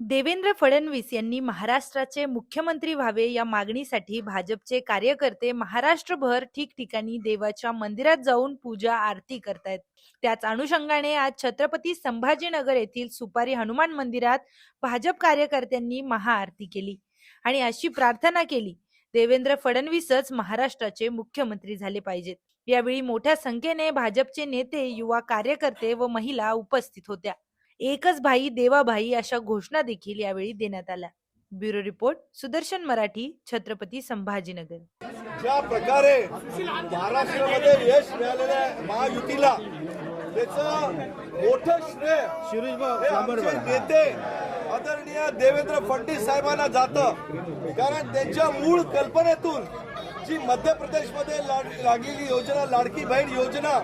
देवेंद्र फडणवीस यांनी महाराष्ट्राचे मुख्यमंत्री व्हावे या मागणीसाठी भाजपचे कार्यकर्ते महाराष्ट्रभर ठिकठिकाणी देवाच्या मंदिरात जाऊन पूजा आरती करतायत. त्याच अनुषंगाने आज छत्रपती संभाजीनगर येथील सुपारी हनुमान मंदिरात भाजप कार्यकर्त्यांनी महाआरती केली आणि अशी प्रार्थना केली. देवेंद्र फडणवीसच महाराष्ट्राचे मुख्यमंत्री झाले पाहिजेत. यावेळी मोठ्या संख्येने भाजपचे नेते युवा कार्यकर्ते व महिला उपस्थित होत्या. एकच भाई देवाभाई अशा घोषणा देखील यावेळी देण्यात आल्या. Bureau report Sudarshan Marathi Chhatrapati Sambhajinagar. ज्या प्रकारे महाराष्ट्रामध्ये यश मिळालेलं आहे महायुतीला त्याचं मोठं श्रेय हे नेते आदरणीय देवेंद्र फडणवीस साहेबांना जातं. कारण त्यांच्या मूळ कल्पनेतून जी मध्य प्रदेशमध्ये लाड- लागलेली योजना लाडकी बहीण योजना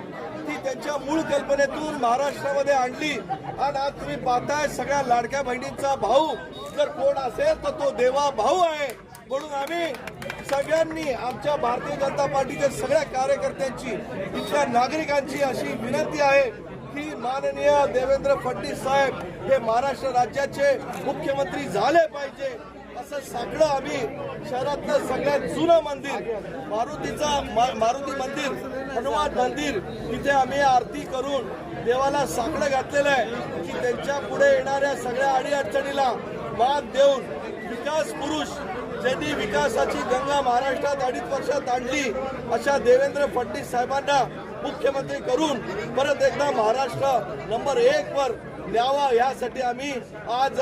ती त्यांच्या मूळ कल्पनेतून महाराष्ट्रामध्ये आणली. आणि आज तुम्ही पाहताय सगळ्या लाडक्या बहिणींचा भाऊ जर कोण असेल तर तो देवा भाऊ आहे. म्हणून आम्ही सगळ्यांनी आमच्या भारतीय जनता पार्टीच्या सगळ्या कार्यकर्त्यांची इथल्या नागरिकांची अशी विनंती आहे की माननीय देवेंद्र फडणवीस साहेब हे महाराष्ट्र राज्याचे मुख्यमंत्री झाले पाहिजे. असं सगळं आम्ही शहरातलं सगळ्यात जुनं मंदिर मारुतीचा मारुती मंदिर हनुमान मंदिर तिथे आम्ही आरती करून देवाला साकडं घातलेलं आहे की त्यांच्या पुढे येणाऱ्या सगळ्या अडीअडचणीला मान देऊन विकास पुरुष ज्यांनी विकासाची गंगा महाराष्ट्रात अडीच वर्षात आणली अशा देवेंद्र फडणवीस साहेबांना मुख्यमंत्री करून परत एकदा महाराष्ट्र नंबर एक वर न्यावा यासाठी आम्ही आज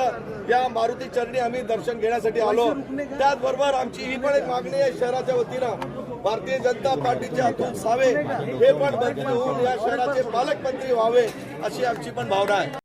या मारुती चरणी आम्ही दर्शन घेण्यासाठी आलो. त्याचबरोबर आमची ही पण एक मागणी आहे शहराच्या वतीनं भारतीय जनता पार्टीचे अतुल सावे हे पण मंत्री होऊन या शहराचे पालकमंत्री व्हावे अशी आमची पण भावना आहे.